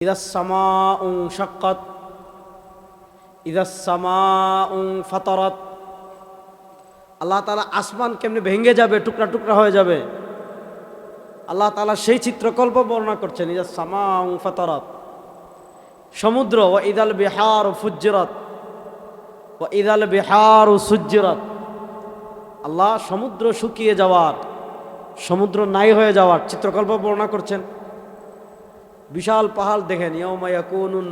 إذا السماء انشقت إذا السماء فطرت আল্লাহ তালা আসমান কেমনে ভেঙে যাবে টুকরা টুকরা হয়ে যাবে আল্লাহ তালা সেই চিত্রকল্প বর্ণনা করছেন ইজা সামা ফাতারাত সমুদ্র ও ইদাল বিহার ও ফুজ্জরাত ও ইদাল বিহার ও সুজ্জরাত আল্লাহ সমুদ্র শুকিয়ে যাওয়ার সমুদ্র নাই হয়ে যাওয়ার চিত্রকল্প বর্ণনা করছেন বিশাল পাহাড় দেখেন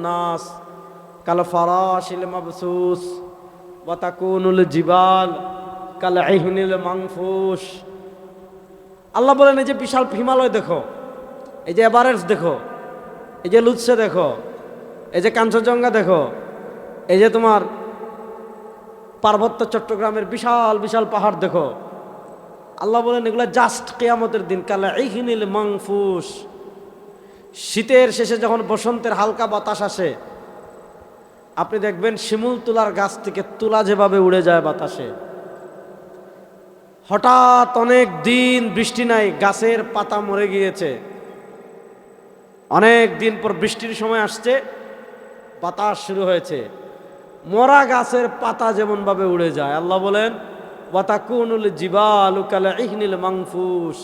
নাস কাল ফারাশিল মাবসুস ওয়া তাকুনুল জিবাল কাল ইহনিল মাংফুস আল্লাহ বলেন, এই যে বিশাল হিমালয় দেখো, এই যে এভারেস্ট দেখো, এই যে লুৎসে দেখো, এই যে কাঞ্চনজঙ্ঘা দেখো, এই যে তোমার পার্বত্য চট্টগ্রামের বিশাল বিশাল পাহাড় দেখো। আল্লাহ বলেন, এগুলো জাস্ট কেয়ামতের দিন, কালা ইহিনিল মাংফুস শীতের শেষে যখন বসন্তের হালকা বাতাস আসে, আপনি দেখবেন শিমুল তুলার গাছ থেকে তুলা যেভাবে উড়ে যায় বাতাসে। হঠাৎ অনেক দিন বৃষ্টি নাই, গাছের পাতা মরে গিয়েছে। অনেক দিন পর বৃষ্টির সময় আসছে, বাতাস শুরু হয়েছে। মরা গাছের পাতা যেমনভাবে উড়ে যায়। আল্লাহ বলেন, ওয়াতাকুনুল জিবাল ইহনিল মাংফুস।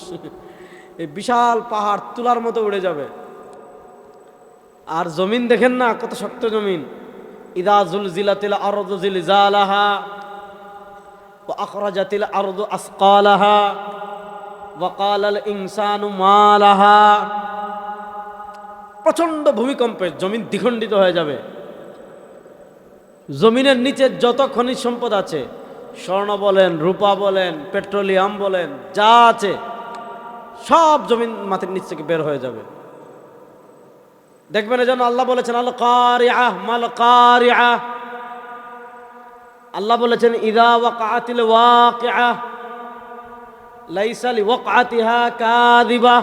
এই বিশাল পাহাড় তুলার মতো উড়ে যাবে। আর জমিন দেখেন না, কত শক্ত জমিন। ইদাজুল ইদা জুলজিলাতিল আরদু জিলজালাহা ওয়া আখরাজাতিল আরদু আসকালাহা ওয়া ক্বালাল ইনসানু মা লাহা প্রচণ্ড ভূমিকম্পে জমিন দ্বিখণ্ডিত হয়ে যাবে। জমিনের নিচে যত খনিজ সম্পদ আছে, স্বর্ণ বলেন, রূপা বলেন, পেট্রোলিয়াম বলেন, যা আছে, সব জমিন মাটির নিচ থেকে বের হয়ে যাবে। দেখবেন যেন আল্লাহ বলেছেন, আল কারিআহ, মাল কারিআহ। আল্লাহ বলেছেন, ইদা ওয়াকাতিল ওয়াকিআহ লাইসা লিওয়াকাতিহা কাযিবা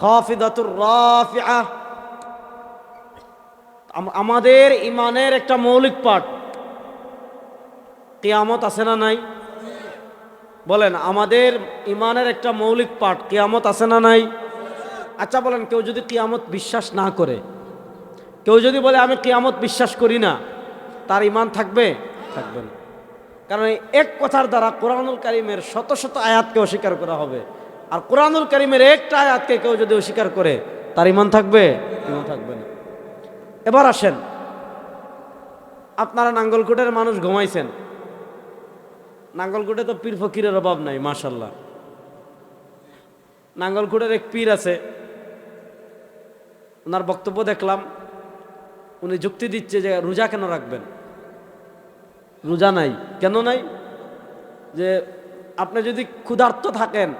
খাফিদাতুর আমাদের ইমানের একটা মৌলিক পাঠ। কেয়ামত আছে না নাই? বলেন, আমাদের ইমানের একটা মৌলিক পাঠ কেয়ামত আছে না নাই? আচ্ছা বলেন, কেউ যদি কিয়ামত বিশ্বাস না করে, কেউ যদি বলে, আমি কিয়ামত বিশ্বাস করি না, তার ইমান থাকবে? থাকবে না। কারণ এক কথার দ্বারা কোরআনুল কারিমের শত শত আয়াতকে অস্বীকার করা হবে। আর কোরআনুল কারিমের একটা আয়াতকে কেউ যদি অস্বীকার করে, তার ইমান থাকবে? ইমান থাকবে না। এবার আসেন, আপনারা নাঙ্গলকোটের মানুষ ঘুমাইছেন। নাঙ্গলকোটে তো পীর ফকিরের অভাব নাই মাশাল্লাহ নাঙ্গলকোটের এক পীর আছে ওনার বক্তব্য দেখলাম, উনি যুক্তি দিচ্ছে যে রোজা কেন রাখবেন? রোজা নাই। কেন নাই? যে আপনি যদি ক্ষুধার্ত থাকেন,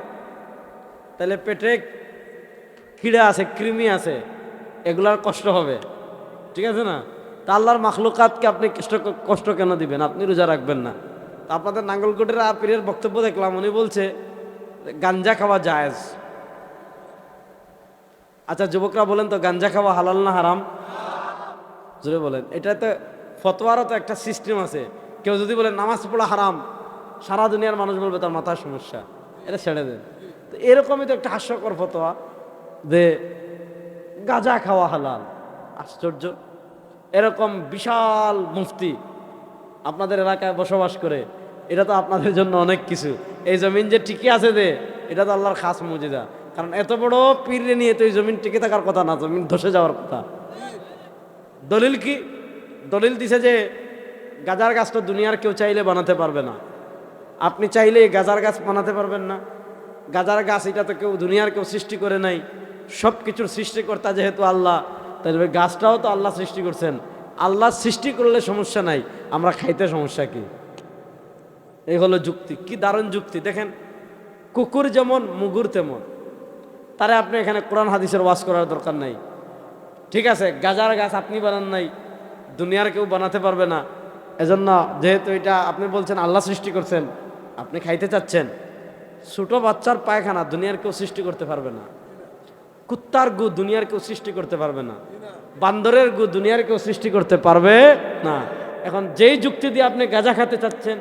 তাহলে পেটে কিড়ে আছে, কৃমি আছে, এগুলার কষ্ট হবে। ঠিক আছে না? তা আল্লাহর মাখলুকাতকে আপনি কষ্ট কষ্ট কেন দিবেন? আপনি রোজা রাখবেন না। তা আপনাদের নাঙ্গলকোটের পীরের বক্তব্য দেখলাম, উনি বলছে, গাঞ্জা খাওয়া জায়েজ। আচ্ছা যুবকরা বলেন তো, গাঞ্জা খাওয়া হালাল না হারাম? জোরে বলেন। এটাতে ফতোয়ারও তো একটা সিস্টেম আছে। কেউ যদি বলে, নামাজ পড়া হারাম, সারা দুনিয়ার মানুষ বলবে তার মাথার সমস্যা। এটা ছেড়ে দেন। তো এরকমই তো একটা হাস্যকর ফতোয়া যে গাঁজা খাওয়া হালাল। আশ্চর্য। এরকম বিশাল মুফতি আপনাদের এলাকায় বসবাস করে, এটা তো আপনাদের জন্য অনেক কিছু। এই জমিন যে টিকে আছে যে, এটা তো আল্লাহর খাস মজিদা কারণ এত বড় পীরে নিয়ে তো এই জমিন টিকে থাকার কথা না, জমিন ধসে যাওয়ার কথা। দলিল কি? দলিল দিছে যে গাজার গাছ তো দুনিয়ার কেউ চাইলে বানাতে পারবে না। আপনি চাইলে গাজার গাছ বানাতে পারবেন না। গাজার গাছ, এটা তো কেউ দুনিয়ার কেউ সৃষ্টি করে নাই। সব কিছুর সৃষ্টিকর্তা যেহেতু আল্লাহ, তাহলে গাছটাও তো আল্লাহ সৃষ্টি করছেন। আল্লাহ সৃষ্টি করলে সমস্যা নাই, আমরা খাইতে সমস্যা কি? এই হলো যুক্তি। কি দারুণ যুক্তি। দেখেন, কুকুর যেমন, মুগুর তেমন। তারে আপনি এখানে কোরআন হাদিসের ওয়াজ করার দরকার নাই। ঠিক আছে, গাজার গাছ আপনি বানান নাই, দুনিয়ার কেউ বানাতে পারবে না। এজন্য যেহেতু এটা আপনি বলছেন, আল্লাহ সৃষ্টি করছেন, আপনি খাইতে চাচ্ছেন, ছোটো বাচ্চার পায়খানা দুনিয়ার কেউ সৃষ্টি করতে পারবে না। কুত্তার গু দুনিয়ার কেউ সৃষ্টি করতে পারবে না। বান্দরের গু দুনিয়ার কেউ সৃষ্টি করতে পারবে না। এখন যেই যুক্তি দিয়ে আপনি গাঁজা খেতে চাচ্ছেন,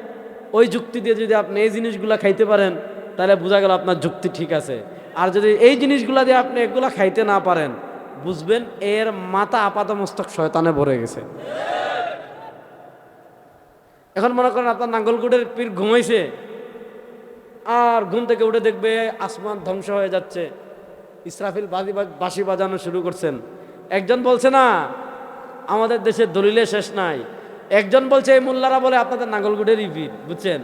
ওই যুক্তি দিয়ে যদি আপনি এই জিনিসগুলা খাইতে পারেন, তাহলে বোঝা গেল আপনার যুক্তি ঠিক আছে। আর যদি এই জিনিসগুলা দিয়ে আপনি এগুলা খাইতে না পারেন, বুঝবেন এর মাথা আপাত মস্তক শয়তানে ভরে গেছে। এখন মনে করেন আপনার নাঙ্গলগুড়ের পীর ঘুমাইছে, আর ঘুম থেকে উঠে দেখবে আসমান ধ্বংস হয়ে যাচ্ছে। ইসরাফিল বাজি বাঁশি বাজানো শুরু করছেন। একজন বলছে, না, আমাদের দেশের দলিলে শেষ নাই। একজন বলছে, এই মোল্লারা বলে আপনাদের নাঙ্গলগুড়েরই পীর, বুঝছেন?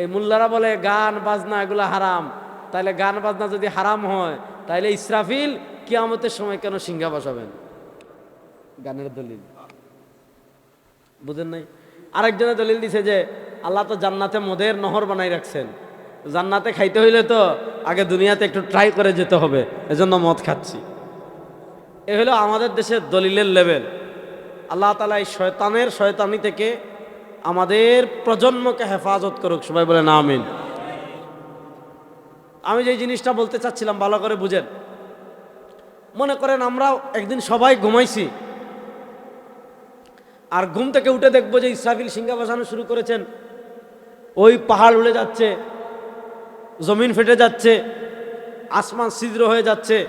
এই মোল্লারা বলে গান, বাজনা, এগুলো হারাম। তাইলে গান বাজনা যদি হারাম হয়, তাহলে ইসরাফিল কিয়ামতের সময় কেন সিংহা বসাবেন? গানের দলিল। বুঝেন নাই? আরেকজনে দলিল দিছে যে, আল্লাহ তো জান্নাতে মদের নহর বানাই রাখছেন। জান্নাতে খাইতে হইলে তো আগে দুনিয়াতে একটু ট্রাই করে যেতে হবে, এজন্য মদ খাচ্ছি। এ হলো আমাদের দেশের দলিলের লেভেল আল্লাহ তালা এই শয়তানের শয়তানি থেকে আমাদের প্রজন্মকে হেফাজত করুক। সবাই বলে না আমিন। আমি যে জিনিসটা বলতে চাচ্ছিলাম, ভালো করে বুঝেন। মনে করেন আমরা একদিন সবাই ঘুমাইছি। আর ঘুম থেকে উঠে দেখব যে ইসরাফিল সিংহা বসানো শুরু করেছেন। ওই পাহাড় উড়ে যাচ্ছে, জমিন ফেটে যাচ্ছে, আসমান ছিদ্র হয়ে যাচ্ছে।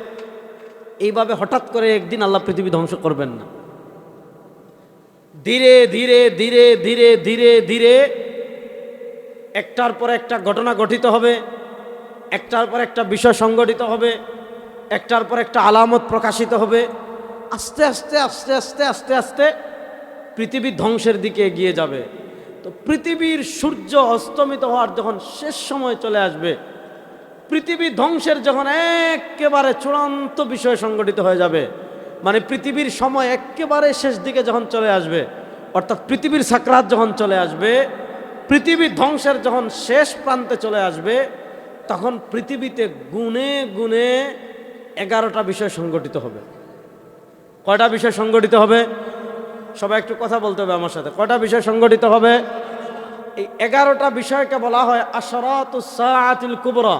এইভাবে হঠাৎ করে একদিন আল্লাহ পৃথিবী ধ্বংস করবেন না। ধীরে ধীরে ধীরে ধীরে ধীরে ধীরে একটার পর একটা ঘটনা গঠিত হবে। একটার পর একটা বিষয় সংগঠিত হবে, একটার পর একটা আলামত প্রকাশিত হবে। আস্তে আস্তে আস্তে আস্তে আস্তে আস্তে পৃথিবী ধ্বংসের দিকে এগিয়ে যাবে। তো পৃথিবীর সূর্য অস্তমিত হওয়ার যখন শেষ সময় চলে আসবে, পৃথিবী ধ্বংসের যখন একেবারে চূড়ান্ত বিষয় সংগঠিত হয়ে যাবে মানে পৃথিবীর সময় একেবারে শেষ দিকে যখন চলে আসবে, অর্থাৎ পৃথিবীর সাকরাত যখন চলে আসবে, পৃথিবী ধ্বংসের যখন শেষ প্রান্তে চলে আসবে তখন পৃথিবীতে গুণে গুণে এগারোটা বিষয় সংগঠিত হবে। কয়টা বিষয় সংগঠিত হবে? সবাই একটু কথা বলতে হবে আমার সাথে। কয়টা বিষয় সংগঠিত হবে? এই এগারোটা বিষয়কে বলা হয় আশরাতুল কুবরা।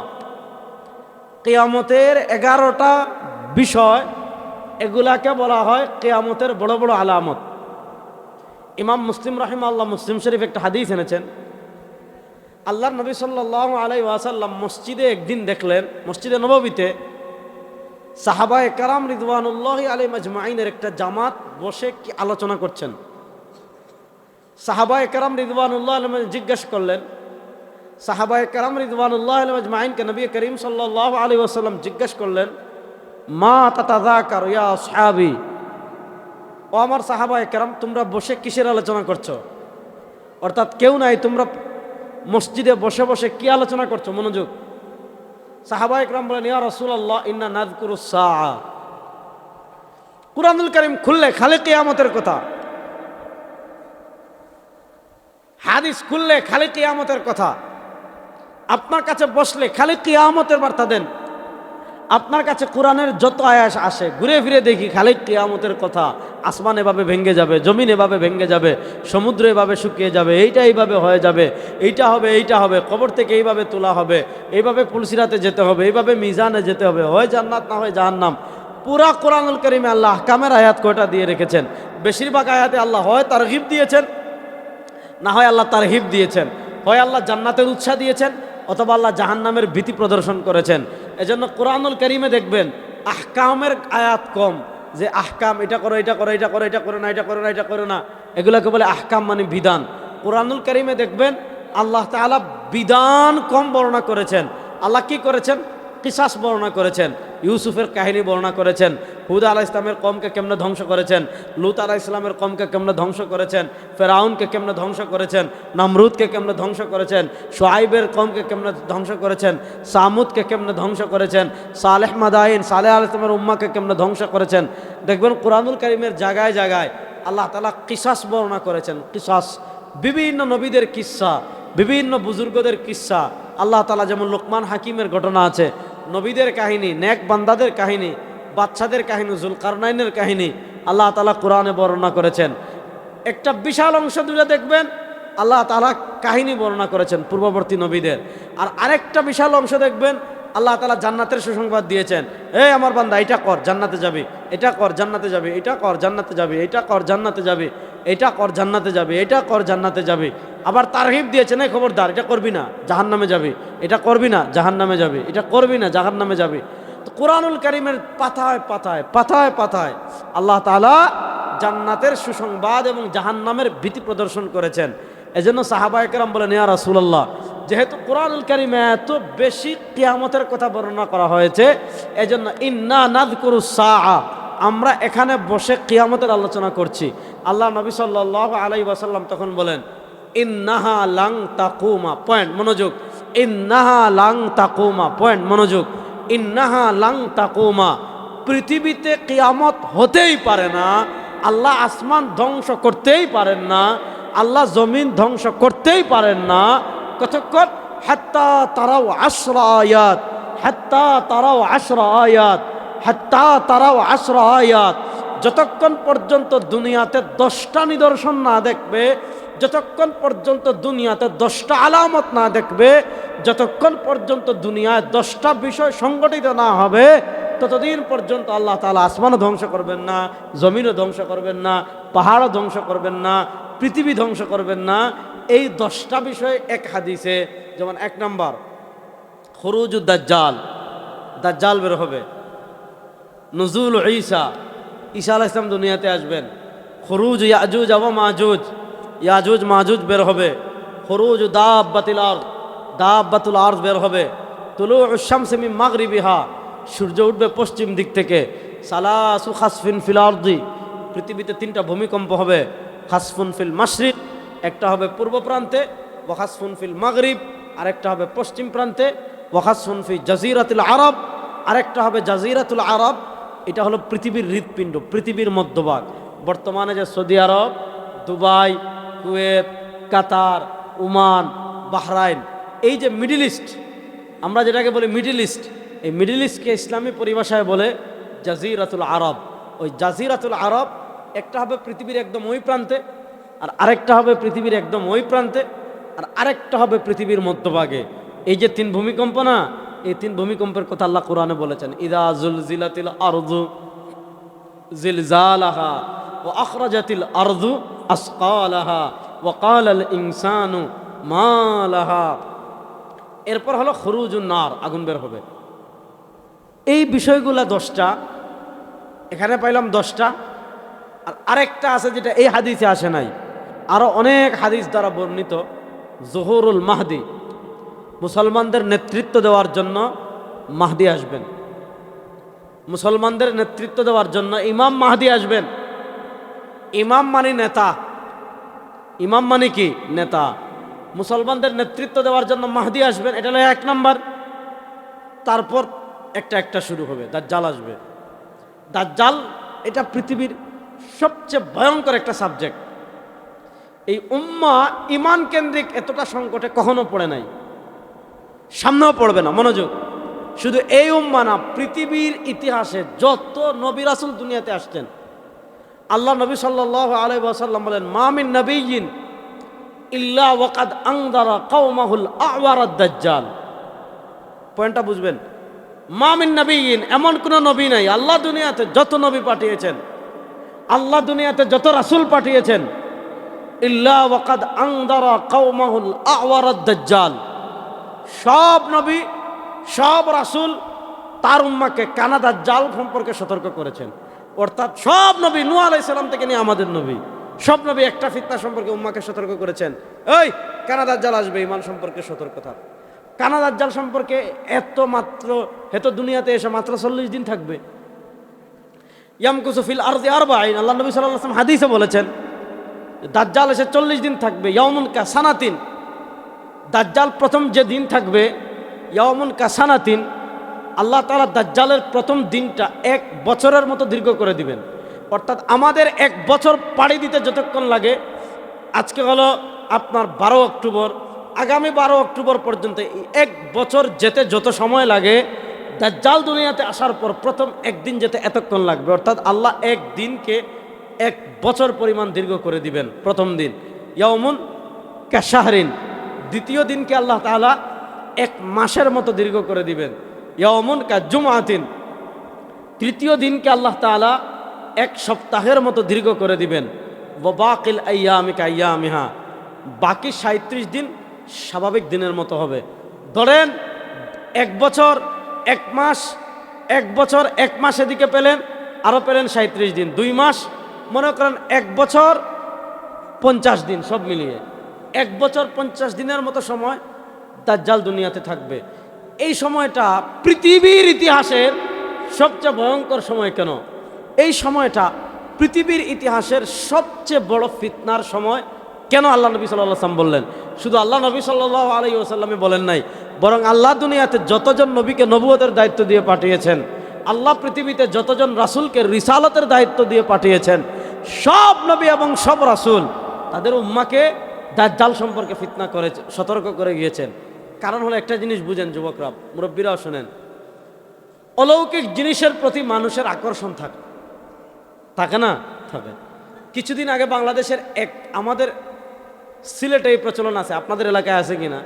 কেয়ামতের এগারোটা বিষয়, এগুলাকে বলা হয় কেয়ামতের বড় বড় আলামত। ইমাম মুসলিম রাহিম আল্লাহ মুসলিম শরীফ একটা হাদিস এনেছেন। আল্লাহ নবী সাল্লাহ আলাই ওয়াসাল্লাম মসজিদে একদিন দেখলেন, মসজিদে নববীতে সাহাবা একরাম রিদওয়ানুল্লাহ আলী মাজমাইনের একটা জামাত বসে কি আলোচনা করছেন। সাহাবা একরাম রিদওয়ানুল্লাহ আলম জিজ্ঞেস করলেন সাহাবা একরাম রিদওয়ানুল্লাহ আলী মাজমাইনকে নবী করিম সাল্লাহ আলী ওয়াসাল্লাম জিজ্ঞেস করলেন, মা তাতা কার ইয়া সাহাবি ও আমার সাহাবা একরাম তোমরা বসে কিসের আলোচনা করছ? অর্থাৎ কেউ নাই, তোমরা মসজিদে বসে বসে কি আলোচনা করছ? মনোযোগ। সাহাবা একরাম বলেন, ইয়া রসুল্লাহ ইন্না নাজকুরু সাআ। কুরআনুল করিম খুললে খালি কেয়ামতের কথা। হাদিস খুললে খালি কেয়ামতের কথা। আপনার কাছে বসলে খালি কিয়ামতের বার্তা দেন। আপনার কাছে কোরআনের যত আয়াস আসে, ঘুরে ফিরে দেখি, খালি কেয়ামতের কথা। আসমান এভাবে ভেঙে যাবে, জমিন এভাবে ভেঙে যাবে, সমুদ্র এভাবে শুকিয়ে যাবে, এইটা এইভাবে হয়ে যাবে, এইটা হবে এইটা হবে, কবর থেকে এইভাবে তোলা হবে, এইভাবে পুলসিরাতে যেতে হবে, এইভাবে মিজানে যেতে হবে, হয় জান্নাত না হয় জাহান্নাম। পুরা কোরআনুল করিমে আল্লাহ কামের আয়াত কয়টা দিয়ে রেখেছেন? বেশিরভাগ আয়াতে আল্লাহ হয় তার হিপ দিয়েছেন, না হয় আল্লাহ তার হিপ দিয়েছেন। হয় আল্লাহ জান্নাতের উৎসাহ দিয়েছেন, অথবা আল্লাহ জাহান্নামের ভীতি প্রদর্শন করেছেন। এজন্য কোরআনুল করিমে দেখবেন আহকামের আয়াত কম, যে আহকাম এটা করো এটা করো এটা করো এটা করো না, এটা করো না, এটা করো না, এগুলোকে বলে আহকাম মানে বিধান। কোরআনুল করিমে দেখবেন আল্লাহ তালা বিধান কম বর্ণনা করেছেন। আল্লাহ কি করেছেন? কিসাস বর্ণনা করেছেন, ইউসুফের কাহিনী বর্ণনা করেছেন, হুদা আলাহ ইসলামের কমকে কেমনে ধ্বংস করেছেন, লুত আলাহ ইসলামের কমকে কেমনে ধ্বংস করেছেন, ফেরাউনকে কেমনে ধ্বংস করেছেন, নামরুদকে কেমনে ধ্বংস করেছেন, সোয়াইবের কমকে কেমনে ধ্বংস করেছেন, সামুদকে কেমনে ধ্বংস করেছেন, সালেহ মাদাইন, সালেহ আল ইসলামের উম্মাকে কেমনে ধ্বংস করেছেন। দেখবেন কোরআনুল করিমের জায়গায় জায়গায় আল্লাহ তালা কিসাস বর্ণনা করেছেন, কিসাস, বিভিন্ন নবীদের কিস্সা বিভিন্ন বুজুর্গদের কিস্সা আল্লাহ তালা যেমন লোকমান হাকিমের ঘটনা আছে নবীদের কাহিনী, নেক বান্দাদের কাহিনী, বাচ্চাদের কাহিনী, জুলকারনাইনের কাহিনী আল্লাহ তালা কোরআনে বর্ণনা করেছেন। একটা বিশাল অংশ দূরে দেখবেন, আল্লাহ তালা কাহিনী বর্ণনা করেছেন পূর্ববর্তী নবীদের। আর আরেকটা বিশাল অংশ দেখবেন, আল্লাহ তালা জান্নাতের সুসংবাদ দিয়েছেন। এই আমার বান্দা, এটা কর, জান্নাতে যাবি, এটা কর, জান্নাতে যাবি, এটা কর, জান্নাতে যাবি, এটা কর, জান্নাতে যাবি। এটা কর জান্নাতে যাবি, এটা কর জান্নাতে যাবি। আবার তারহিব দিয়েছেন এই খবরদার, এটা করবি না জাহান নামে যাবি। এটা করবি না জাহান নামে যাবি। এটা করবি না জাহান নামে যাবে। তো কোরআনুল করিমের পাতায় পাতায় পাতায় পাতায় আল্লাহ তাআলা জান্নাতের সুসংবাদ এবং জাহান্নামের ভীতি প্রদর্শন করেছেন। এজন্য সাহাবায়কেরাম বলেন, ইয়া রাসূলুল্লাহ, যেহেতু কোরআনুল কারিমে এত বেশি কেয়ামতের কথা বর্ণনা করা হয়েছে, এজন্য ইন্না নাযকুরু সাআ। আমরা এখানে বসে কিয়ামতের আলোচনা করছি। আল্লাহ নবী সাল্লাল্লাহু আলাইহি ওয়াসাল্লাম তখন বলেন, ইন্নাহা লাং তাকুমা পয়েন্ট, মনোযোগ। ইন্নাহা লাং তাকুমা পয়েন্ট, মনোযোগ। ইন্নাহা লাং তাকুমা পৃথিবীতে কিয়ামত হতেই পারে না, আল্লাহ আসমান ধ্বংস করতেই পারেন না, আল্লাহ জমিন ধ্বংস করতেই পারেন না। কতক্ষণ? হাত্তা তারাও আশরা আয়াত হাত্তা তারাও আশরা আয়াত হাত্তা তারাও আশরা আয়াত যতক্ষণ পর্যন্ত দুনিয়াতে দশটা নিদর্শন না দেখবে, যতক্ষণ পর্যন্ত দুনিয়াতে দশটা আলামত না দেখবে, যতক্ষণ পর্যন্ত দুনিয়ায় দশটা বিষয় সংগঠিত না হবে, ততদিন পর্যন্ত আল্লাহ তালা আসমানও ধ্বংস করবেন না, জমিনও ধ্বংস করবেন না, পাহাড়ও ধ্বংস করবেন না, পৃথিবী ধ্বংস করবেন না। এই দশটা বিষয় এক হাদিসে, যেমন এক নম্বর, খরুজুদ দাজ্জাল দাজ্জাল বের হবে। নজরুল ঈসা ঈসা আলাহ ইসলাম দুনিয়াতে আসবেন। খরুজ ইয়াজুজ আবা মাজুজ, ইয়াজুজ মাজুজ বের হবে। খরুজ দাব বাতিল আর দাব বাতুল আর্জ বের হবে। তুলু শামসিমি মাগরিবিহা, সূর্য উঠবে পশ্চিম দিক থেকে। সালাসু খাসফিন ফিল আরদি, পৃথিবীতে তিনটা ভূমিকম্প হবে। খাসফুন ফিল মাশরিক, একটা হবে পূর্ব প্রান্তে ওয়াখাসফুন ফিল মাগরিব, আরেকটা হবে পশ্চিম প্রান্তে ওয়াখাসফুন ফি জাজিরাতুল আরব, আরেকটা হবে জাজিরাতুল আরব এটা হলো পৃথিবীর হৃৎপিণ্ড, পৃথিবীর মধ্যভাগ। বর্তমানে যে Saudi Arab, Dubai, Kuwait, Qatar, Oman, Bahrain, এই যে মিডিল ইস্ট, আমরা যেটাকে বলি মিডিল ইস্ট, এই মিডিল ইস্টকে ইসলামী পরিভাষায় বলে জাজিরাতুল আরব। ওই জাজিরাতুল আরব একটা হবে পৃথিবীর একদম ওই প্রান্তে, আর আরেকটা হবে পৃথিবীর একদম ওই প্রান্তে, আর আরেকটা হবে পৃথিবীর মধ্যভাগে। এই যে তিন ভূমিকম্প না এই তিন ভূমিকম্পের কথা আল্লাহ কোরআনে বলেছেন, ইদা জুলজিলাতিল আরদু জিলজালাহা ও আখরাজাতিল আরদু আসকালাহা ও কালাল ইনসানু মালাহা। এরপর হলো খরুজুন নার, আগুন বের হবে। এই বিষয়গুলা দশটা, এখানে পাইলাম দশটা, আর আরেকটা আছে যেটা এই হাদিসে আসে নাই। আরও অনেক হাদিস দ্বারা বর্ণিত, জহুরুল মাহদি মুসলমানদের নেতৃত্ব দেওয়ার জন্য মাহদি আসবেন। মুসলমানদের নেতৃত্ব দেওয়ার জন্য ইমাম মাহদি আসবেন। ইমাম মানে নেতা। ইমাম মানে কি? নেতা। মুসলমানদের নেতৃত্ব দেওয়ার জন্য মাহদি আসবেন, এটা এক নাম্বার। তারপর একটা একটা শুরু হবে, দাজ্জাল আসবে। দাজ্জাল, এটা পৃথিবীর সবচেয়ে ভয়ঙ্কর একটা সাবজেক্ট এই উম্মা ইমান কেন্দ্রিক এতটা সংকটে কখনো পড়ে নাই। সামনেও পড়বে না, মনোযোগ। শুধু এই উম্মা না, পৃথিবীর ইতিহাসে যত নবী রাসুল দুনিয়াতে আসছেন, আল্লাহ নবী সাল্লাহ আলাই বলেন মামিন নবীন ইল্লা ওয়াকাদ আংদারা কৌমাহুল আওয়ারাদ দাজ্জাল পয়েন্টটা বুঝবেন? মামিন নবীন এমন কোনো নবী নাই। আল্লাহ দুনিয়াতে যত নবী পাঠিয়েছেন, আল্লাহ দুনিয়াতে যত রাসুল পাঠিয়েছেন, ইল্লা ওয়াকাদ আংদারা কৌমাহুল আওয়ারাদ দাজ্জাল সব নবী, সব রাসুল তার উম্মাকে কানাদার জাল সম্পর্কে সতর্ক করেছেন। অর্থাৎ সব নবী নু আলাইসাল্লাম থেকে নিয়ে আমাদের নবী, সব নবী একটা ফিতনা সম্পর্কে উম্মাকে সতর্ক করেছেন। এই, কানাদার জাল আসবে ইমান সম্পর্কে সতর্ক থাক। কানাদার জাল সম্পর্কে এত মাত্র এত দুনিয়াতে এসে মাত্র চল্লিশ দিন থাকবে। ইয়ামকুসুফিল আর আর বাইন আল্লাহ নবী সাল্লাম হাদিসে বলেছেন, দাজ্জাল এসে চল্লিশ দিন থাকবে ইয়ামুন কা সানাতিন। দাজ্জাল প্রথম যে দিন থাকবে ইয়ামুন কাসানাতিন, আল্লাহ তালা দাজ্জালের প্রথম দিনটা এক বছরের মতো দীর্ঘ করে দিবেন। অর্থাৎ আমাদের এক বছর পাড়ি দিতে যতক্ষণ লাগে, আজকে হলো আপনার বারো অক্টোবর, আগামী বারো অক্টোবর পর্যন্ত এক বছর যেতে যত সময় লাগে, দাজ্জাল দুনিয়াতে আসার পর প্রথম একদিন যেতে এতক্ষণ লাগবে। অর্থাৎ আল্লাহ এক দিনকে এক বছর পরিমাণ দীর্ঘ করে দিবেন প্রথম দিন। ইয়ামুন ক্যাশাহরিন দ্বিতীয় দিনকে আল্লাহ তালা এক মাসের মতো দীর্ঘ করে দিবেন। ইয়মন কা জুমাতিন তৃতীয় দিনকে আল্লাহ তালা এক সপ্তাহের মতো দীর্ঘ করে দিবেন। বাকিল আয়ামিকা আয়ামিহা বাকি সাঁত্রিশ দিন স্বাভাবিক দিনের মতো হবে। ধরেন, এক বছর, এক মাস, এক বছর, এক মাস এদিকে পেলেন আরও পেলেন সাঁত্রিশ দিন। দুই মাস, মনে করেন এক বছর পঞ্চাশ দিন, সব মিলিয়ে। এক বছর পঞ্চাশ দিনের মতো সময় দাজ্জাল দুনিয়াতে থাকবে। এই সময়টা পৃথিবীর ইতিহাসের সবচেয়ে ভয়ঙ্কর সময় কেন? এই সময়টা পৃথিবীর ইতিহাসের সবচেয়ে বড় ফিতনার সময় কেন আল্লাহ নবী সাল্লাম বললেন? শুধু আল্লাহ নবী সাল্লাহ আলী ওসাল্লামে বলেন নাই, বরং আল্লাহ দুনিয়াতে যতজন নবীকে নবুয়তের দায়িত্ব দিয়ে পাঠিয়েছেন, আল্লাহ পৃথিবীতে যতজন রাসূলকে রিসালতের দায়িত্ব দিয়ে পাঠিয়েছেন, সব নবী এবং সব রাসূল তাদের উম্মাকে দাজ্জাল সম্পর্কে ফিতনা করে, সতর্ক করে গিয়েছেন। কারণ হলো একটা জিনিস বুঝেন যুবকরা, মুরব্বীরাও শোনেন। অলৌকিক জিনিসের প্রতি মানুষের আকর্ষণ থাকে। থাকে না? থাকে। কিছুদিন আগে বাংলাদেশের এক, আমাদের সিলেটে এই প্রচলন আছে। আপনাদের এলাকায় আছে কিনা?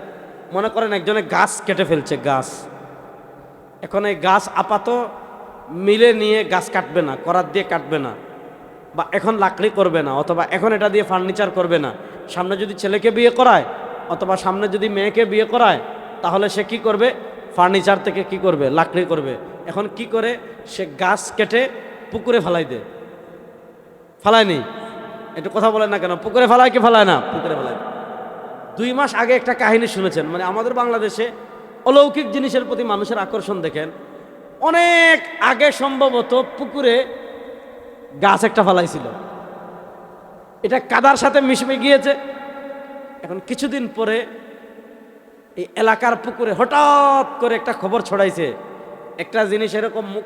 মনে করেন একজনে গাছ কেটে ফেলছে, গাছ। এখন এই গাছ আপাত মিলে নিয়ে গাছ কাটবে না, করার দিয়ে কাটবে না। বা এখন লাকড়ি করবে না, অথবা এখন এটা দিয়ে ফার্নিচার করবে না। সামনে যদি ছেলেকে বিয়ে করায়, অথবা সামনে যদি মেয়েকে বিয়ে করায়, তাহলে সে কি করবে? ফার্নিচার থেকে কি করবে? লাকড়ি করবে। এখন কি করে? সে গাছ কেটে পুকুরে ফেলাই দেয়। ফালায়নি? একটু কথা বলেন না কেন? পুকুরে ফেলায় কি ফেলায় না? পুকুরে ফেলায়। দুই মাস আগে একটা কাহিনী শুনেছেন। মানে আমাদের বাংলাদেশে অলৌকিক জিনিসের প্রতি মানুষের আকর্ষণ দেখেন, অনেক আগে সম্ভবত পুকুরে গাছ একটা ফালাইছিল। এটা কাদার সাথে মিশমে গিয়েছে। এখন কিছুদিন পরে এই এলাকার পুকুরে হঠাৎ করে একটা খবর ছড়াইছে। একটা জিনিস এরকম মুখ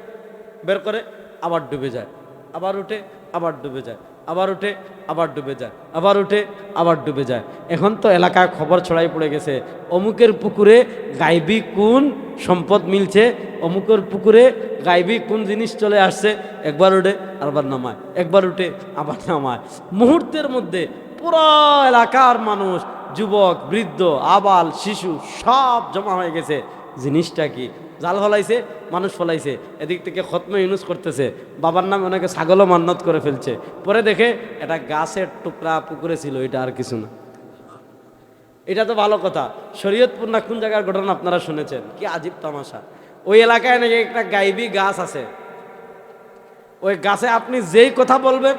বের করে, আবার ডুবে যায়। আবার উঠে, আবার ডুবে যায়। আবার উঠে, আবার ডুবে যায়। আবার উঠে, আবার ডুবে যায়। এখন তো এলাকায় খবর ছড়াই পড়ে গেছে, অমুকের পুকুরে গাইবি কোন সম্পদ মিলছে? অমুকের পুকুরে গাইবি কোন জিনিস চলে আসছে? একবার উঠে আবার নামায়। একবার উঠে, আবার নামায়। মুহূর্তের মধ্যে পুরো এলাকার মানুষ, যুবক, বৃদ্ধ, আবাল, শিশু সব জমা হয়ে গেছে। জিনিসটা কি? জাল ফলাইছে, মানুষ ফলাইছে। এদিক থেকে খতমে ইউনুস করতেছে। বাবার নামে অনেকে ছাগলও মান্নত করে ফেলছে। পরে দেখে এটা গাছের টুকরা, পুকুরে ছিল, এটা আর কিছু না। এটা তো ভালো কথা। শরীয়তপুর না কোন জায়গার ঘটনা আপনারা শুনেছেন? কি আজীব তামাশা। ওই এলাকায় নাকি একটা গাইবি গাছ আছে। ওই গাছে আপনি যেই কথা বলবেন,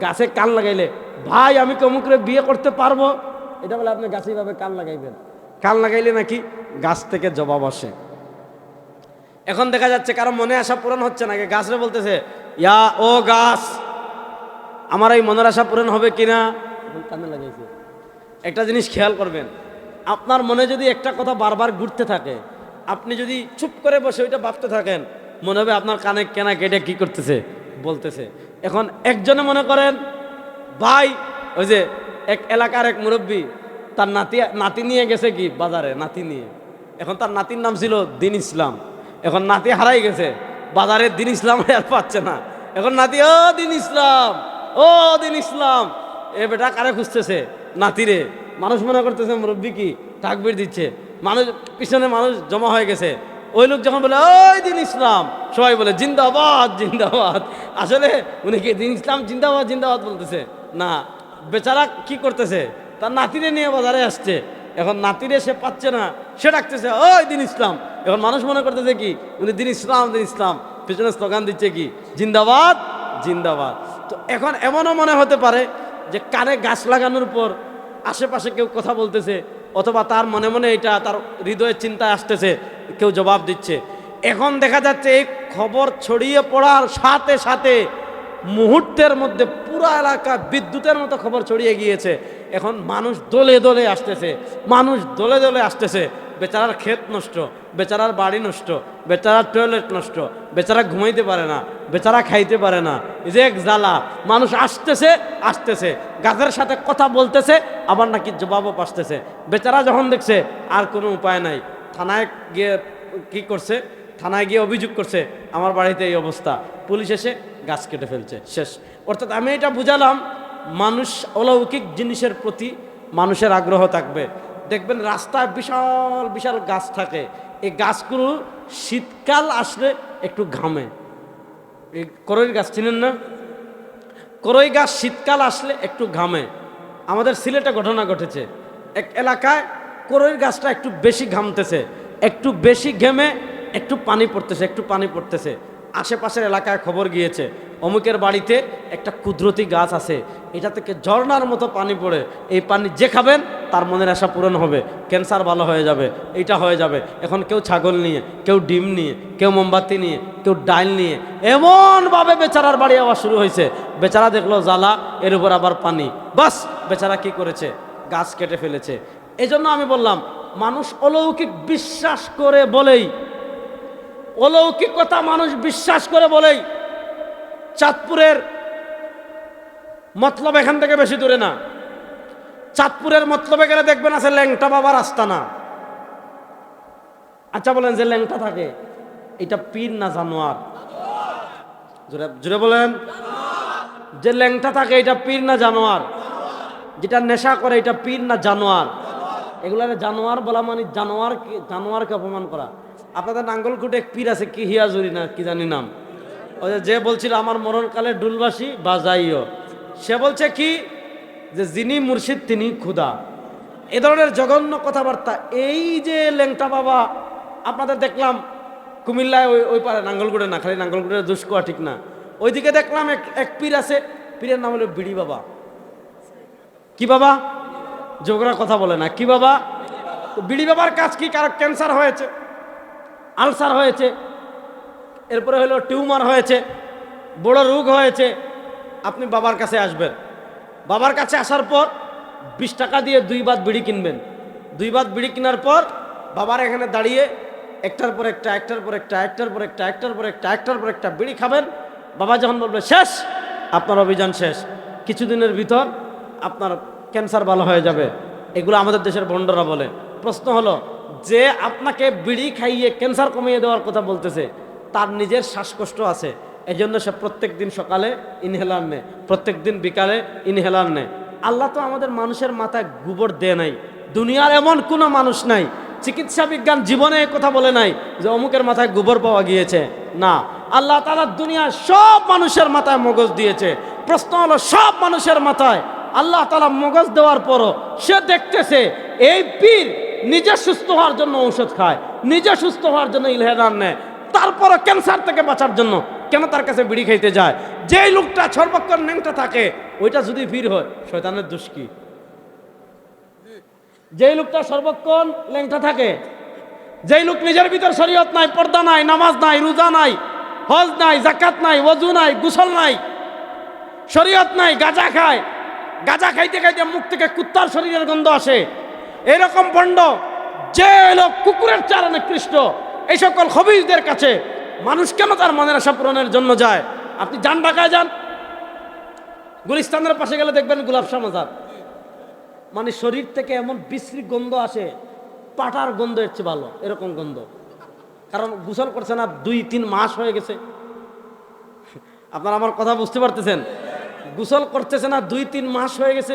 গাছে কান লাগাইলে, ভাই, আমি কমুকরে বিয়ে করতে পারব? এটা বলে আপনি গাছে কান লাগাইবেন। কান লাগাইলে নাকি গাছ থেকে জবাব আসে। এখন দেখা যাচ্ছে কারও মনে আশা পূরণ হচ্ছে নাকি গাছরে বলতেছে, ইয়া, ও গাছ, আমার এই মনের আশা পূরণ হবে কিনা কানে লাগাইছে। একটা জিনিস খেয়াল করবেন, আপনার মনে যদি একটা কথা বারবার ঘুরতে থাকে, আপনি যদি চুপ করে বসে ওইটা ভাবতে থাকেন, মনে হবে আপনার কানে কেনা কেটে কি করতেছে, বলতেছে। এখন একজনে মনে করেন, ভাই, ওই যে এক এলাকার এক মুরব্বী, তার নাতি নাতি নিয়ে গেছে কি বাজারে, নাতি নিয়ে। এখন তার নাতির নাম ছিল দিন ইসলাম। এখন নাতি হারাই গেছে। বাজারের দিন ইসলাম আর পাচ্ছে না। এখন নাতি, ও দিন ইসলাম, ও দিন ইসলাম। এ বেটা কারে খুঁজতেছে? নাতিরে। মানুষ মনে করতেছে, মুরব্বী কি? তাকবির দিচ্ছে। মানুষ, পিছনে মানুষ জমা হয়ে গেছে। ওই লোক যখন বলে, ওই দিন ইসলাম, সবাই বলে, জিন্দাবাদ জিন্দাবাদ। আসলে উনি কি, দিন ইসলাম, জিন্দাবাদ জিন্দাবাদ? বলতেছে। না, বেচারা কি করতেছে? তার নাতিরে নিয়ে বাজারে আসছে। এখন নাতিরে সে পাচ্ছে না। সে ডাকতেছে, ওই দিন ইসলাম। এখন মানুষ মনে করতেছে কি, উনি দিন ইসলাম দিন ইসলাম, পিছনে স্লোগান দিচ্ছে কি, জিন্দাবাদ জিন্দাবাদ। তো এখন এমনও মনে হতে পারে যে কানে গাছ লাগানোর পর আশেপাশে কেউ কথা বলতেছে, অথবা তার মনে মনে এটা তার হৃদয়ের চিন্তায় আসতেছে, কেউ জবাব দিচ্ছে। এখন দেখা যাচ্ছে এই খবর ছড়িয়ে পড়ার সাথে সাথে মুহূর্তের মধ্যে পুরো এলাকা বিদ্যুতের মতো খবর ছড়িয়ে গিয়েছে। এখন মানুষ দলে দলে আসতেছে, মানুষ দলে দলে আসতেছে বেচারার ক্ষেত নষ্ট, বেচারার বাড়ি নষ্ট, বেচারার টয়লেট নষ্ট, বেচারা ঘুমাইতে পারে না, বেচারা খাইতে পারে না। এই যে এক জ্বালা, মানুষ আসতেছে আসতেছে। গাছের সাথে কথা বলতেছে, আবার নাকি জবাবও পাসতেছে। বেচারা যখন দেখছে, আর কোনো উপায় নাই। থানায় গিয়ে কি করছে? থানায় গিয়ে অভিযোগ করছে, আমার বাড়িতে এই অবস্থা। পুলিশ এসে গাছ কেটে ফেলছে। শেষ। অর্থাৎ আমি এটা বুঝালাম, মানুষ অলৌকিক জিনিসের প্রতি মানুষের আগ্রহ থাকবে। দেখবেন রাস্তায় বিশাল বিশাল গাছ থাকে। এই গাছগুলো শীতকাল আসলে একটু ঘামে। এই করই গাছ চিনেন না? করই গাছ শীতকাল আসলে একটু ঘামে। আমাদের সিলেটে ঘটনা ঘটেছে। এক এলাকায় করই গাছটা একটু বেশি ঘামতেছে। একটু বেশি ঘেমে একটু পানি পড়তেছে, একটু পানি পড়তেছে। আশেপাশের এলাকায় খবর গিয়েছে, অমুকের বাড়িতে একটা কুদরতি গাছ আছে। এটা থেকে ঝর্নার মতো পানি পড়ে। এই পানি যে খাবেন, তার মনের আশা পূরণ হবে। ক্যান্সার ভালো হয়ে যাবে, এইটা হয়ে যাবে। এখন কেউ ছাগল নিয়ে, কেউ ডিম নিয়ে, কেউ মোমবাতি নিয়ে, কেউ ডাইল নিয়ে, এমনভাবে বেচারার বাড়ি আবার শুরু হয়েছে। বেচারা দেখল জ্বালা, এর উপর আবার পানি। বাস, বেচারা কি করেছে? গাছ কেটে ফেলেছে। এজন্য আমি বললাম, মানুষ অলৌকিক বিশ্বাস করে বলেই অলৌকিকতা মানুষ বিশ্বাস করে বলেই চাঁদপুরের মতলব এখান থেকে বেশি দূরে না। চাঁদপুরের মতলবে গেলে দেখবেন আছে ল্যাংটা বাবার আস্তানা আচ্ছা বলেন যে ল্যাংটা থাকে, এটা পীর না জানোয়ার? জোরে জোরে বলেন। যে ল্যাংটা থাকে, এটা পীর না জানোয়ার? যেটা নেশা করে, এটা পীর না জানোয়ার? এগুলার জানোয়ার বলা মানে জানোয়ার জানোয়ারকে অপমান করা। আপনাদের নাঙ্গলকুটে এক পীর আছে, কি হিয়াজুরি না, কি জানি নাম। ওই যে- বলছিল, আমার মরণকালে ডুলবাসী বাজাইও। সে বলছে কি, যে যিনি মুর্শিদ, তিনি ক্ষুদা এ ধরনের জঘন্য কথাবার্তা, এই যে লেংটা বাবা, আপনাদের দেখলাম কুমিল্লায় ওই ওই পারে নাঙ্গলকুটে না, খালি নাঙ্গলকুটে দুষ্কোয়া ঠিক না। ওইদিকে দেখলাম এক এক পীর আছে, পীরের নাম হলো বিড়ি বাবা। কি বাবা? যোগরা কথা বলে না। কি বাবা? বিড়ি বাবার কাজ কি? কারও ক্যান্সার হয়েছে? আলসার হয়েছে, এরপরে হলো টিউমার হয়েছে, বড় রোগ হয়েছে, আপনি বাবার কাছে আসবেন। বাবার কাছে আসার পর বিশ টাকা দিয়ে দুই বাদ বিড়ি কিনবেন। দুই বাদ বিড়ি কেনার পর বাবার এখানে দাঁড়িয়ে একটার পর একটা, একটার পর একটা, একটার পর একটা, একটার পর একটা, একটার পর একটা বিড়ি খাবেন। বাবা যখন বলবে, শেষ, আপনার অভিযান শেষ। কিছুদিনের ভিতর আপনার ক্যান্সার ভালো হয়ে যাবে। এগুলো আমাদের দেশের বন্ডরা বলে। প্রশ্ন হলো যে আপনাকে বিড়ি খাইয়ে ক্যান্সার কমিয়ে দেওয়ার কথা বলতেছে, তার নিজের শ্বাসকষ্ট আছে। এই জন্য সে প্রত্যেক দিন সকালে ইনহেলার নেয় প্রত্যেক দিন বিকালে ইনহেলার নেয়। আল্লাহ তো আমাদের মানুষের মাথায় গোবর দেয় নাই। দুনিয়ার এমন কোনো মানুষ নাই, চিকিৎসা বিজ্ঞান জীবনে কথা বলে নাই যে অমুকের মাথায় গোবর পাওয়া গিয়েছে। না, আল্লাহ তালা দুনিয়ার সব মানুষের মাথায় মগজ দিয়েছে। প্রশ্ন হলো, সব মানুষের মাথায়? আল্লাহ তালা মগজ দেওয়ার পরও সে দেখতেছে, এই পীর নিজে সুস্থ হওয়ার জন্য ঔষধ খায়, নিজে সুস্থ হওয়ার জন্য ইলহেদান নেয় তারপরও ক্যান্সার থেকে বাঁচার জন্য কেন তার কাছে বিড়ি খাইতে যায়? যেই লোকটা সর্বক্ষণ ন্যাংটা থাকে, ওইটা যদি ভিড় হয়, শয়তানের দুষ কি? যেই লোকটা সর্বক্ষণ ল্যাংটা থাকে, যেই লোক নিজের ভিতর শরীয়ত নাই, পর্দা নাই, নামাজ নাই, রোজা নাই, হজ নাই জাকাত নাই, ওযু নাই, গুসল নাই, শরীয়ত নাই, গাঁজা খায়, গাঁজা খাইতে খাইতে মুখ থেকে কুত্তার শরীরের গন্ধ আসে এরকম বন্ড যে লোক কুকুরের চারা নিকৃষ্ট এই সকল খবিজদের কাছে মানুষ কেন তার মনের আশা পূরণের জন্য যায়? আপনি যান ঢাকায় যান। গুলিস্তানের পাশে গেলে দেখবেন গুলাব শাহ মাজার মানে শরীর থেকে এমন বিশ্রী গন্ধ আসে, পাটার গন্ধ এর চেয়ে ভালো, এরকম গন্ধ। কারণ গোসল করছে না, দুই তিন মাস হয়ে গেছে। আপনারা আমার কথা বুঝতে পারতেছেন? গোসল করতেছে না, দুই তিন মাস হয়ে গেছে।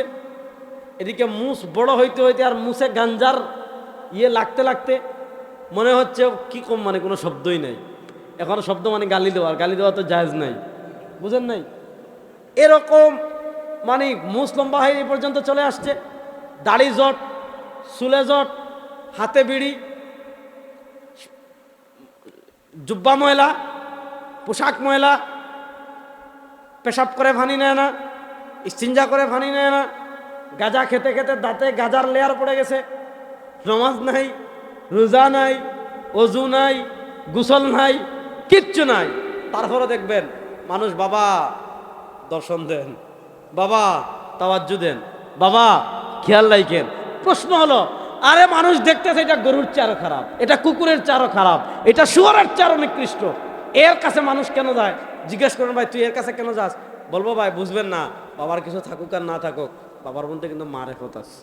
এদিকে মুস বড় হইতে হইতে আর মুসে গাঞ্জার ইয়ে লাগতে লাগতে মনে হচ্ছে কি কম মানে কোনো শব্দই নাই। এখন শব্দ মানে গালি দেওয়া গালি দেওয়া তো জায়জ নাই। বুঝেন নাই? এরকম মানে মুস লম্বা হয়ে এই পর্যন্ত চলে আসছে। দাড়ি জট, চুলে জট, হাতে বিড়ি, জুব্বা ময়লা, পোশাক ময়লা, পেশাব করে ভানি নেয় না ইস্তিঞ্জা করে ফানি নেয় না গাজা খেতে খেতে দাঁতে গাজার লেয়ার পড়ে গেছে। নমাজ নাই, রোজা নাই, অজু নাই, গোসল নাই, কিচ্ছু নাই। তারপরে দেখবেন মানুষ, বাবা, দর্শন দেন। বাবা, তাওয়াজ্জু দেন। বাবা, খেয়াল রাখেন। প্রশ্ন হলো, আরে মানুষ দেখতেছে এটা গরুর চারও খারাপ, এটা কুকুরের চারও খারাপ, এটা শুয়ারের চারও নিকৃষ্ট। এর কাছে মানুষ কেন যায়? জিজ্ঞেস করেন, ভাই, তুই এর কাছে কেন যাস? বলব, ভাই, বুঝবেন না, বাবার কিছু থাকুক আর না থাকুক। বাবার মধ্যে কিন্তু মারেফত আছে।